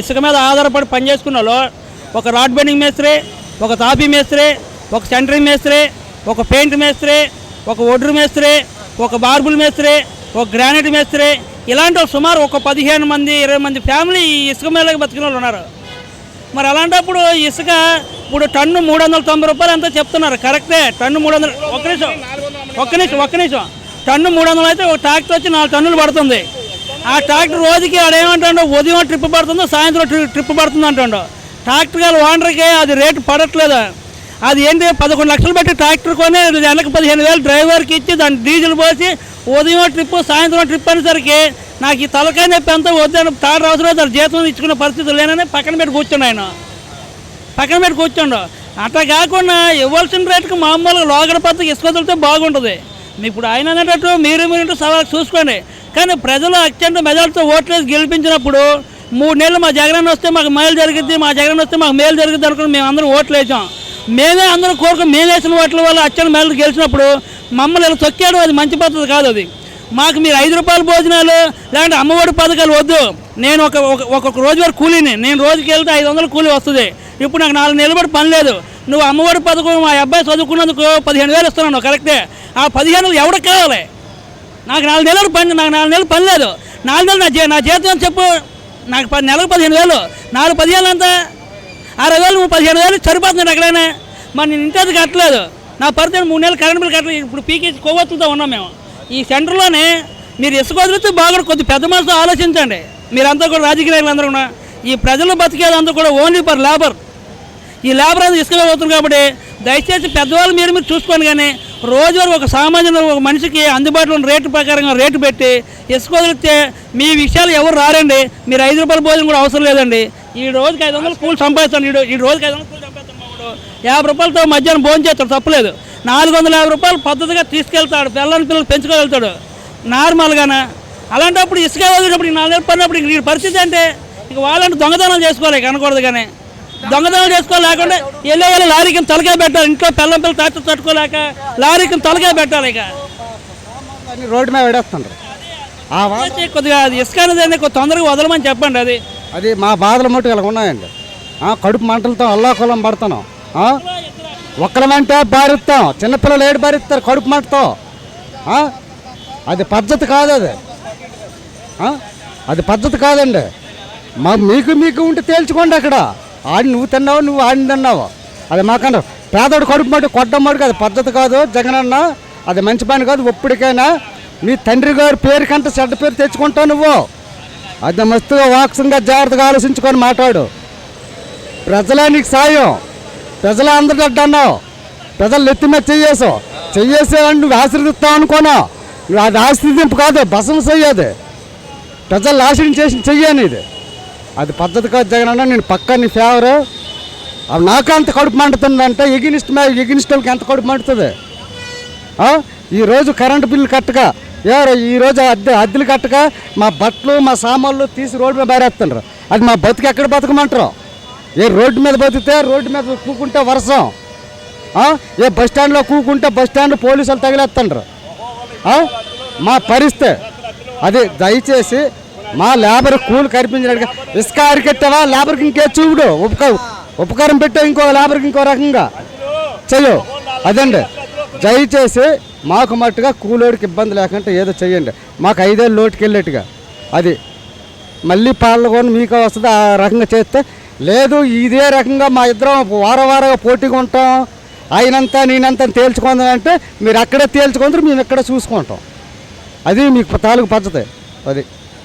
ఇసుక మీద ఆధారపడి పనిచేసుకున్న వాళ్ళు ఒక రాడ్ బెండింగ్ మేస్త్రి ఒక తాపీ మేస్త్రి ఒక సెంటరింగ్ మేస్త్రి ఒక పెయింట్ మేస్త్రి ఒక ఒడ్రు మేస్త్రి ఒక బార్బుల్ మేస్త్రి ఒక గ్రానైట్ మేస్త్రి. ఇలాంటి సుమారు ఒక పదిహేను మంది ఇరవై మంది ఫ్యామిలీ ఈ ఇసుక మీద బతికిన వాళ్ళు ఉన్నారు. మరి అలాంటప్పుడు ఇసుక ఇప్పుడు టన్ను మూడు వందల తొంభై రూపాయలు ఎంత చెప్తున్నారు. కరెక్టే టన్ను మూడు వందలు ఒక్క నిమిషం ఒక్క నిమిషం ఒక్క నిమిషం. టన్ను మూడు వందలు అయితే ఒక ట్రాక్టర్ వచ్చి నాలుగు టన్నులు పడుతుంది. ఆ ట్రాక్టర్ రోజుకి ఆడేమంటాడు ఉదయం ట్రిప్ పడుతుందో సాయంత్రం ట్రిప్ పడుతుంది అంటాడు. ట్రాక్టర్ గారు ఓనర్కి అది రేటు పడట్లేదు? అది ఏంటి పదకొండు లక్షలు పెట్టి ట్రాక్టర్ కొని నెలకు పదిహేను వేలు డ్రైవర్కి ఇచ్చి దాన్ని డీజిల్ పోసి ఉదయం ట్రిప్ సాయంత్రం ట్రిప్ అనేసరికి నాకు ఈ తలకాయ నొప్పి అంతా వద్దని తాడు అవసరం దాని జీతం ఇచ్చుకునే పరిస్థితి లేనని పక్కన పెట్టి కూర్చున్నాను ఆయన. పక్కన పెట్టి కూర్చోండు అట్లా కాకుండా ఇవ్వాల్సిన రేటుకి మామూలుగా లోగడ పద్ధతికి ఇసుకొదిలితే బాగుంటుంది. ఇప్పుడు ఆయన అన్నట్టు మీరు మీరు సవాల్ చూసుకోండి. కానీ ప్రజలు అత్యంత మెజార్టీతో ఓట్లేసి గెలిపించినప్పుడు మూడు నెలలు మా జగన్ వస్తే మాకు మేలు జరిగిద్ది మా జగన్ వస్తే మాకు మేలు జరిగిద్ది అనుకుని మేము అందరం ఓట్లు వేసాం. మేమే అందరూ కోరుకు మేము వేసిన ఓట్ల వల్ల అత్యంత మేలు గెలిచినప్పుడు మమ్మల్ని ఇలా తొక్కాడు అది మంచి పద్ధతి కాదు అది. మాకు మీరు ఐదు రూపాయల భోజనాలు లేదంటే అమ్మఒడి పథకాలు వద్దు. నేను ఒక ఒక- ఒక్కొక్క రోజు వరకు కూలీని నేను రోజుకి వెళ్తే ఐదు వందలు కూలీ వస్తుంది. ఇప్పుడు నాకు నాలుగు నెలలు బట్టి పని లేదు. నువ్వు అమ్మఒడి పథకం మా అబ్బాయి చదువుకున్నందుకు పదిహేను వేలు ఇస్తున్నాను కరెక్టే ఆ పదిహేను ఎవరికి కావాలి? నాకు నాలుగు నెలలు పని నాకు నాలుగు నెలలు పని లేదు. నాలుగు నెలలు నా జీ నా జీతం చెప్పు? నాకు పది నెలకు పదిహేను వేలు. నాలుగు పదిహేను ఎంత? అరవై వేలు నువ్వు పదిహేను వేలు సరిపోతుంది ఎక్కడైనా? మరి నేను ఇంటి కట్టలేదు నా పరిస్థితి మూడు నెలలు కరెంట్ బిల్ కట్టలేదు. ఇప్పుడు పీకేసి కొవ్వొత్తులతో ఉన్నాం మేము. ఈ సెంటర్లోనే మీరు ఇసుక వదిలితే బాగా కొద్ది పెద్ద మనసు ఆలోచించండి. మీరంతా కూడా రాజకీయ నాయకులు అందరూ కూడా. ఈ ప్రజలు బతికేదంతా కూడా ఓన్లీ ఫర్ లేబర్. ఈ లేబర్ అనేది ఇసుక కాబట్టి దయచేసి పెద్దవాళ్ళు మీరు మీరు చూసుకోండి కానీ రోజువారు ఒక సామాన్య ఒక మనిషికి అందుబాటులో ఉన్న రేటు ప్రకారంగా రేటు పెట్టి ఇసుక వదిలితే మీ విషయాలు ఎవరు రారండి? మీరు ఐదు రూపాయల భోజనం కూడా అవసరం లేదండి. ఈ రోజుకి ఐదు వందలు కూలి సంపాదిస్తాను. ఈ రోజుకి ఐదు వందలు కూలి సంపాదిస్తాను యాభై రూపాయలతో మధ్యాహ్నం భోజనం చేస్తాడు తప్పలేదు. నాలుగు వందల యాభై రూపాయలు పద్ధతిగా తీసుకెళ్తాడు పిల్లలని పిల్లలు పెంచుకోగలుగుతాడు. నార్మల్గానే అలాంటప్పుడు ఇసుక వదిలినప్పుడు నాలుగు పడినప్పుడు ఇంక పరిస్థితి అంటే ఇక వాళ్ళంటే దొంగతనం చేసుకోవాలి కనకూడదు కానీ. దొంగతనాలు చేసుకోవాలి లేకుండా వెళ్ళే వెళ్ళి లారీకి తలకాయ పెట్టాలి. ఇంట్లో పిల్లం పిల్లలు తాత తట్టుకోలేక లారీకి తలకాయ పెట్టాలి ఇక. రోడ్డు మీద పడేస్తుండ్రు. కొద్దిగా అది ఇసుక అనేది తొందరగా వదలమని చెప్పండి అది. అది మా బాధలు మట్టుకు ఇలా ఉన్నాయండి. కడుపు మంటలతో అల్లాకులం పడుతున్నాం? ఒక్కలమంటే బారిస్తాం. చిన్నపిల్లలు ఏడు బారిస్తారు కడుపు మంటతో? అది పద్ధతి కాదు అది? అది పద్ధతి కాదండి. మా మీకు మీకు ఉంటే తేల్చుకోండి అక్కడ. ఆడి నువ్వు తిన్నావు నువ్వు ఆడిని తిన్నావు? అది మాకన్నా పేదోడు కడుపు మాట కొట్టడం మాట కాదు పద్ధతి కాదు జగన్ అన్న అది మంచి పని కాదు ఒప్పటికైనా మీ తండ్రి గారి పేరుకంటే చెడ్డ పేరు తెచ్చుకుంటావు నువ్వు. అది మస్తుగా వాక్సంగా జాగ్రత్తగా ఆలోచించుకొని మాట్లాడు. ప్రజలే నీకు సాయం. ప్రజలే అందరి అన్నావు. ప్రజలు ఎత్తి చెయ్యేసావు. చెయ్యేసేవాడిని నువ్వు ఆశీర్దిస్తావు అనుకోనా? నువ్వు అది ఆశీర్దింపు కాదు బసం చెయ్యదు. ప్రజలు నాశనం చేసి చెయ్యని ఇది అది పద్ధతి కాదు జగన్ అన్న నేను పక్కా నీ ఫేవరు అవి నాకు అంత కడుపు మండుతుందంటే ఎగినిస్ట్ మ్యా ఎగినిస్ట్ వాళ్ళకి ఎంత కడుపు మండుతుంది? ఈరోజు కరెంటు బిల్లు కట్టక ఎవరు ఈరోజు అద్దె అద్దెలు కట్టక మా బట్టలు మా సామాన్లు తీసి రోడ్డు మీద బారేస్తున్నారు. అది మా బతుకు ఎక్కడ బతకమంటారు? ఏ రోడ్డు మీద బతికితే రోడ్డు మీద కూకుంటే వర్షం ఏ బస్ స్టాండ్లో కూకుంటే బస్ స్టాండ్ పోలీసులు తగిలేస్తుండ్రు ఆ? మా పరిస్థితి. అది దయచేసి మా లేబర్ కూలి కనిపించినట్టుగా ఇసుక అరికెట్టావా? లేబర్కి ఇంకే చూడు ఉపక ఉపకారం పెట్టావు ఇంకో లేబర్కి ఇంకో రకంగా. చెయ్యు. అదండి. దయచేసి మాకు మట్టుగా కూలోడికి ఇబ్బంది లేకుండా ఏదో చెయ్యండి. మాకు ఐదేళ్ళు లోటుకి వెళ్ళేట్టుగా అది. మళ్ళీ పాల్గొని మీకు వస్తుంది. ఆ రకంగా చేస్తే. లేదు ఇదే రకంగా మా ఇద్దరం వారం వారంగా పోటీగా ఉంటాం. ఆయనంతా నేనంతా తేల్చుకుందాం అంటే మీరు అక్కడే తేల్చుకుందరు మేము ఇక్కడ చూసుకుంటాం. అది మీకు తాలూకు పద్ధతి. అది.